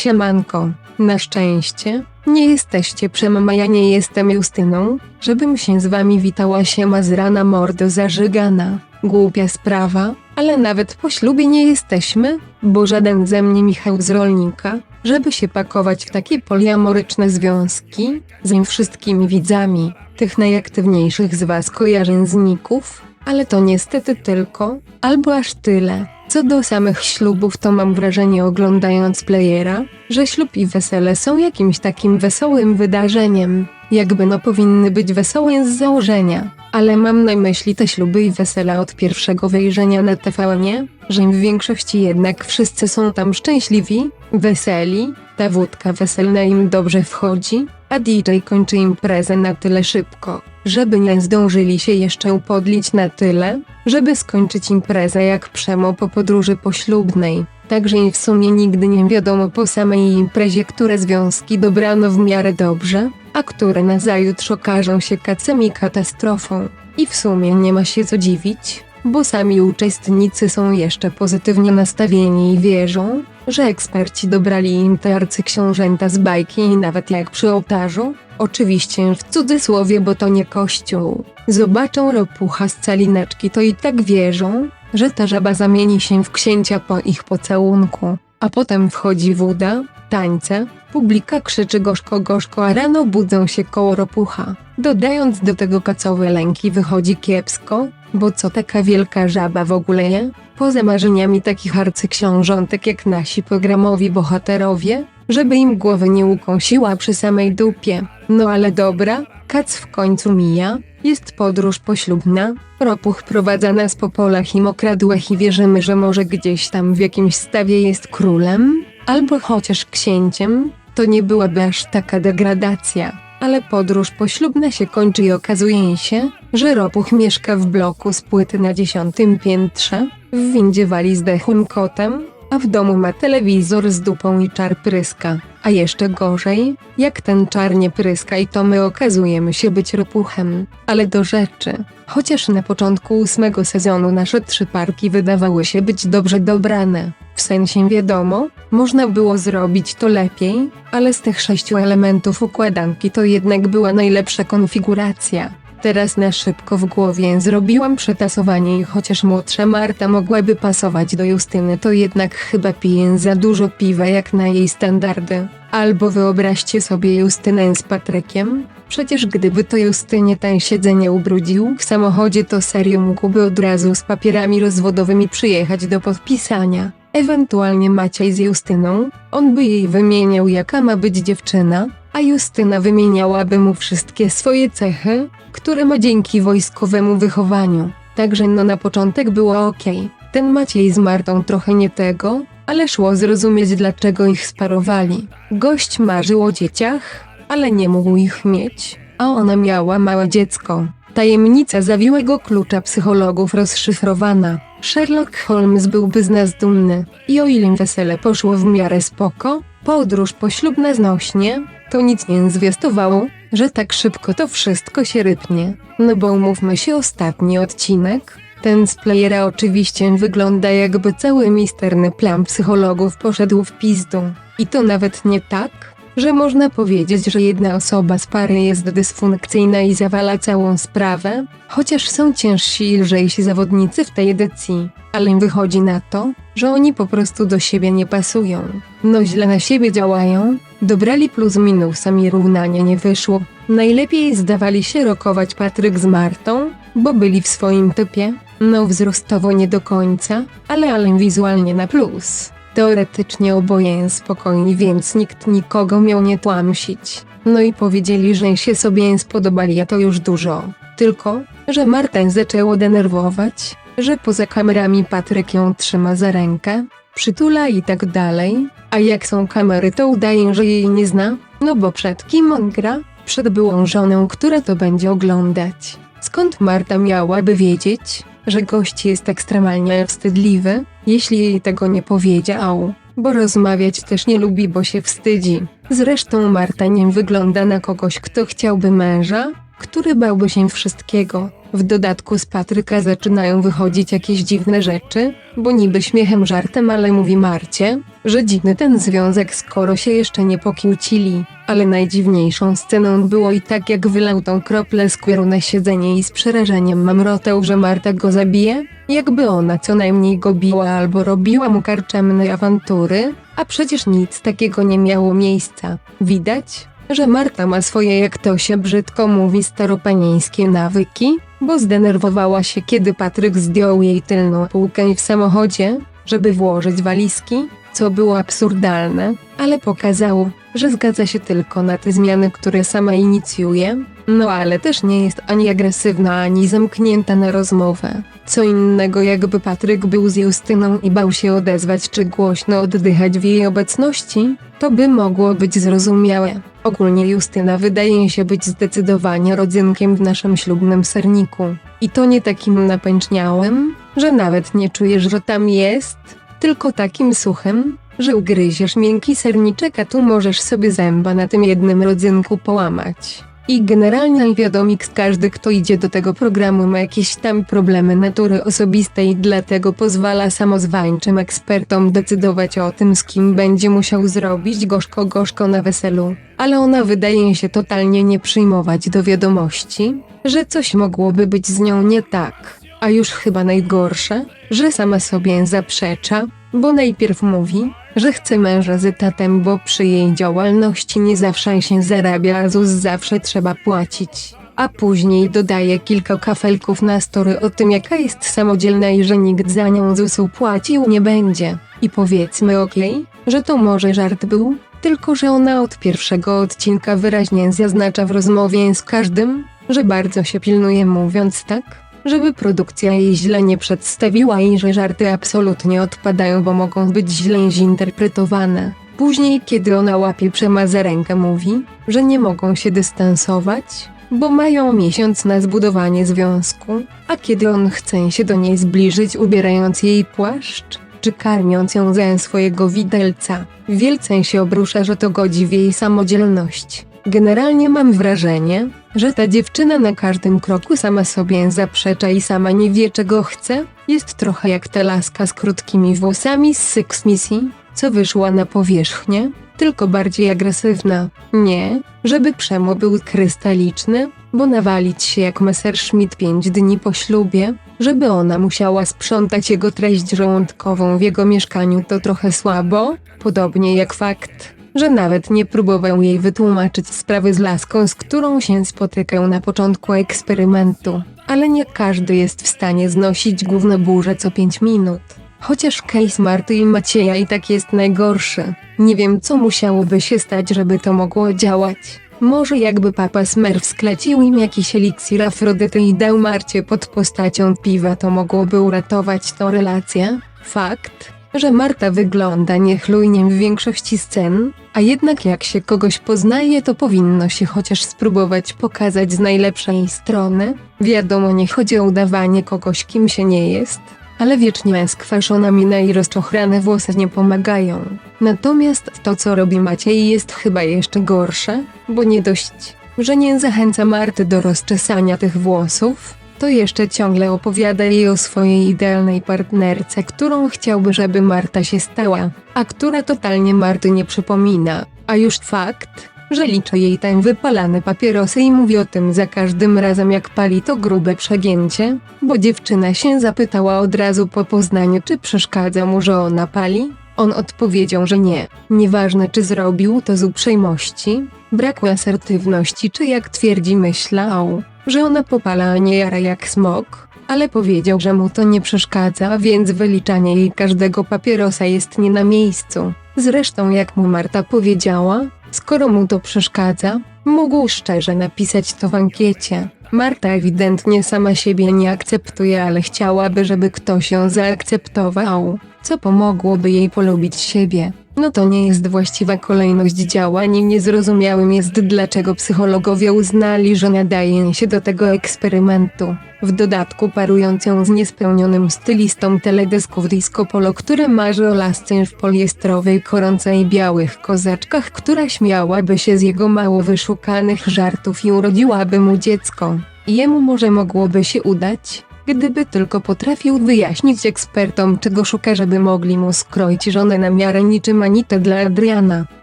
Siemanko, na szczęście, nie jesteście przemem, a ja nie jestem Justyną, żebym się z wami witała siema z rana mordo zażygana. Głupia sprawa, ale nawet po ślubie nie jesteśmy, bo żaden ze mnie Michał z rolnika, żeby się pakować w takie poliamoryczne związki, z nim wszystkimi widzami, tych najaktywniejszych z was kojarzęzników, ale to niestety tylko, albo aż tyle. Co do samych ślubów, to mam wrażenie oglądając playera, że ślub i wesele są jakimś takim wesołym wydarzeniem. Jakby no powinny być wesołe z założenia. Ale mam na myśli te śluby i wesela od pierwszego wejrzenia na TVN, że w większości jednak wszyscy są tam szczęśliwi, weseli, ta wódka weselna im dobrze wchodzi, a DJ kończy imprezę na tyle szybko, żeby nie zdążyli się jeszcze upodlić na tyle, żeby skończyć imprezę jak przemo po podróży poślubnej. Także i w sumie nigdy nie wiadomo po samej imprezie, które związki dobrano w miarę dobrze, a które nazajutrz okażą się kacem i katastrofą. I w sumie nie ma się co dziwić, bo sami uczestnicy są jeszcze pozytywnie nastawieni i wierzą, że eksperci dobrali im te arcyksiążęta z bajki i nawet jak przy ołtarzu, oczywiście w cudzysłowie, bo to nie kościół, zobaczą ropucha z calineczki to i tak wierzą, że ta żaba zamieni się w księcia po ich pocałunku, a potem wchodzi woda, tańce, publika krzyczy gorzko gorzko, a rano budzą się koło ropucha. Dodając do tego kacowe lęki wychodzi kiepsko, bo co taka wielka żaba w ogóle je? Poza marzeniami takich arcyksiążątek jak nasi programowi bohaterowie, żeby im głowy nie ukąsiła przy samej dupie. No ale dobra, kac w końcu mija, jest podróż poślubna, ropuch prowadza nas po polach i mokradłach i wierzymy, że może gdzieś tam w jakimś stawie jest królem, albo chociaż księciem, to nie byłaby aż taka degradacja. Ale podróż poślubna się kończy i okazuje się, że ropuch mieszka w bloku z płyty na dziesiątym piętrze, w windzie wali zdechłym kotem, a w domu ma telewizor z dupą i czar pryska. A jeszcze gorzej, jak ten czar nie pryska i to my okazujemy się być ropuchem. Ale do rzeczy. Chociaż na początku ósmego sezonu nasze trzy parki wydawały się być dobrze dobrane. W sensie wiadomo, można było zrobić to lepiej, ale z tych sześciu elementów układanki to jednak była najlepsza konfiguracja. Teraz na szybko w głowie zrobiłam przetasowanie i chociaż młodsza Marta mogłaby pasować do Justyny, to jednak chyba piję za dużo piwa jak na jej standardy. Albo wyobraźcie sobie Justynę z Patrykiem. Przecież gdyby to Justynie ten siedzenie ubrudził w samochodzie, to serio mógłby od razu z papierami rozwodowymi przyjechać do podpisania. Ewentualnie Maciej z Justyną, on by jej wymieniał jaka ma być dziewczyna, a Justyna wymieniałaby mu wszystkie swoje cechy, które ma dzięki wojskowemu wychowaniu. Także no na początek było ok. Ten Maciej z Martą trochę nie tego, ale szło zrozumieć dlaczego ich sparowali. Gość marzył o dzieciach, ale nie mógł ich mieć, a ona miała małe dziecko. Tajemnica zawiłego klucza psychologów rozszyfrowana. Sherlock Holmes byłby z nas dumny. I o ile wesele poszło w miarę spoko, podróż poślubna znośnie, to nic nie zwiastowało, że tak szybko to wszystko się rypnie. No bo umówmy się ostatni odcinek, ten z playera oczywiście wygląda jakby cały misterny plan psychologów poszedł w pizdu. I to nawet nie tak, że można powiedzieć, że jedna osoba z pary jest dysfunkcyjna i zawala całą sprawę, chociaż są ciężsi i lżejsi zawodnicy w tej edycji, ale wychodzi na to, że oni po prostu do siebie nie pasują. No źle na siebie działają, dobrali plus minusami równanie nie wyszło. Najlepiej zdawali się rokować Patryk z Martą, bo byli w swoim typie, no wzrostowo nie do końca, ale ale wizualnie na plus. Teoretycznie oboje spokojni, więc nikt nikogo miał nie tłamsić. No i powiedzieli, że się sobie spodobali, a to już dużo. Tylko, że Martę zaczęło denerwować, że poza kamerami Patryk ją trzyma za rękę, przytula i tak dalej, a jak są kamery to udaje, że jej nie zna, no bo przed kim on gra? Przed byłą żoną, która to będzie oglądać. Skąd Marta miałaby wiedzieć, że gość jest ekstremalnie wstydliwy, jeśli jej tego nie powiedział, bo rozmawiać też nie lubi, bo się wstydzi. Zresztą Marta nie wygląda na kogoś, kto chciałby męża, który bałby się wszystkiego. W dodatku z Patryka zaczynają wychodzić jakieś dziwne rzeczy, bo niby śmiechem żartem, ale mówi Marcie, że dziwny ten związek skoro się jeszcze nie pokłócili. Ale najdziwniejszą sceną było i tak jak wylał tą kroplę skóru na siedzenie i z przerażeniem mamrotał, że Marta go zabije, jakby ona co najmniej go biła albo robiła mu karczemne awantury, a przecież nic takiego nie miało miejsca. Widać, że Marta ma swoje, jak to się brzydko mówi, staropanieńskie nawyki, bo zdenerwowała się, kiedy Patryk zdjął jej tylną półkę w samochodzie, żeby włożyć walizki, co było absurdalne, ale pokazało, że zgadza się tylko na te zmiany, które sama inicjuje, no ale też nie jest ani agresywna, ani zamknięta na rozmowę. Co innego jakby Patryk był z Justyną i bał się odezwać czy głośno oddychać w jej obecności, to by mogło być zrozumiałe. Ogólnie Justyna wydaje się być zdecydowanie rodzynkiem w naszym ślubnym serniku. I to nie takim napęczniałym, że nawet nie czujesz, że tam jest, tylko takim suchym, że ugryziesz miękki serniczek, a tu możesz sobie zęba na tym jednym rodzynku połamać. I generalnie wiadomik każdy kto idzie do tego programu ma jakieś tam problemy natury osobistej dlatego pozwala samozwańczym ekspertom decydować o tym z kim będzie musiał zrobić gorzko gorzko na weselu. Ale ona wydaje się totalnie nie przyjmować do wiadomości, że coś mogłoby być z nią nie tak. A już chyba najgorsze, że sama sobie zaprzecza, bo najpierw mówi, że chce męża z etatem, bo przy jej działalności nie zawsze się zarabia, a ZUS zawsze trzeba płacić. A później dodaje kilka kafelków na story o tym, jaka jest samodzielna i że nikt za nią ZUS-u płacił nie będzie. I powiedzmy okej, że to może żart był, tylko że ona od pierwszego odcinka wyraźnie zaznacza w rozmowie z każdym, że bardzo się pilnuje mówiąc tak, żeby produkcja jej źle nie przedstawiła i że żarty absolutnie odpadają, bo mogą być źle zinterpretowane. Później, kiedy ona łapie Przema za rękę, mówi, że nie mogą się dystansować, bo mają miesiąc na zbudowanie związku, a kiedy on chce się do niej zbliżyć, ubierając jej płaszcz, czy karmiąc ją za swojego widelca, wielce się obrusza, że to godzi w jej samodzielność. Generalnie mam wrażenie, że ta dziewczyna na każdym kroku sama sobie zaprzecza i sama nie wie czego chce. Jest trochę jak ta laska z krótkimi włosami z Six Missy, co wyszła na powierzchnię, tylko bardziej agresywna. Nie, żeby Przemo był krystaliczny, bo nawalić się jak Messerschmitt pięć dni po ślubie, żeby ona musiała sprzątać jego treść żołądkową w jego mieszkaniu to trochę słabo, podobnie jak fakt, że nawet nie próbował jej wytłumaczyć sprawy z laską, z którą się spotykał na początku eksperymentu. Ale nie każdy jest w stanie znosić główne burze co 5 minut. Chociaż case Marty i Macieja i tak jest najgorszy. Nie wiem co musiałoby się stać, żeby to mogło działać. Może jakby papa Smurf sklecił im jakiś eliksir Afrodyty i dał Marcie pod postacią piwa to mogłoby uratować tą relację. Fakt, że Marta wygląda niechlujnie w większości scen, a jednak jak się kogoś poznaje, to powinno się chociaż spróbować pokazać z najlepszej strony. Wiadomo, nie chodzi o udawanie kogoś, kim się nie jest, ale wiecznie skwaszona mina i rozczochrane włosy nie pomagają. Natomiast to, co robi Maciej, jest chyba jeszcze gorsze, bo nie dość, że nie zachęca Marty do rozczesania tych włosów, to jeszcze ciągle opowiada jej o swojej idealnej partnerce, którą chciałby, żeby Marta się stała, a która totalnie Marty nie przypomina. A już fakt, że liczy jej ten wypalane papierosy i mówi o tym za każdym razem jak pali to grube przegięcie, bo dziewczyna się zapytała od razu po poznaniu czy przeszkadza mu, że ona pali. On odpowiedział, że nie. Nieważne czy zrobił to z uprzejmości, braku asertywności czy jak twierdzi myślał, że ona popala, a nie jara jak smok, ale powiedział, że mu to nie przeszkadza, więc wyliczanie jej każdego papierosa jest nie na miejscu. Zresztą jak mu Marta powiedziała, skoro mu to przeszkadza, mógł szczerze napisać to w ankiecie. Marta ewidentnie sama siebie nie akceptuje, ale chciałaby, żeby ktoś ją zaakceptował, co pomogłoby jej polubić siebie. No to nie jest właściwa kolejność działań i niezrozumiałym jest dlaczego psychologowie uznali, że nadaje się do tego eksperymentu. W dodatku parując ją z niespełnionym stylistą teledysków disco polo, który marzy o lasce w poliestrowej koronce i białych kozaczkach, która śmiałaby się z jego mało wyszukanych żartów i urodziłaby mu dziecko. Jemu może mogłoby się udać, gdyby tylko potrafił wyjaśnić ekspertom czego szuka, żeby mogli mu skroić żonę na miarę niczym Anitę dla Adriana.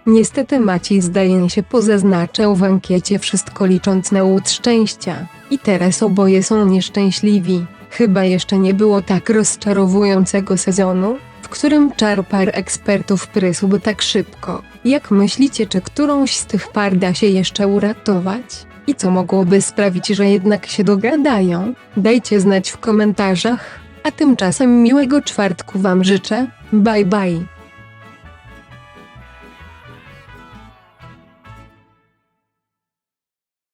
Niestety Maciej zdaje się pozaznaczał w ankiecie wszystko licząc na łód szczęścia. I teraz oboje są nieszczęśliwi. Chyba jeszcze nie było tak rozczarowującego sezonu, w którym czar par ekspertów prysłby tak szybko. Jak myślicie, czy którąś z tych par da się jeszcze uratować? I co mogłoby sprawić, że jednak się dogadają? Dajcie znać w komentarzach. A tymczasem miłego czwartku Wam życzę. Bye bye.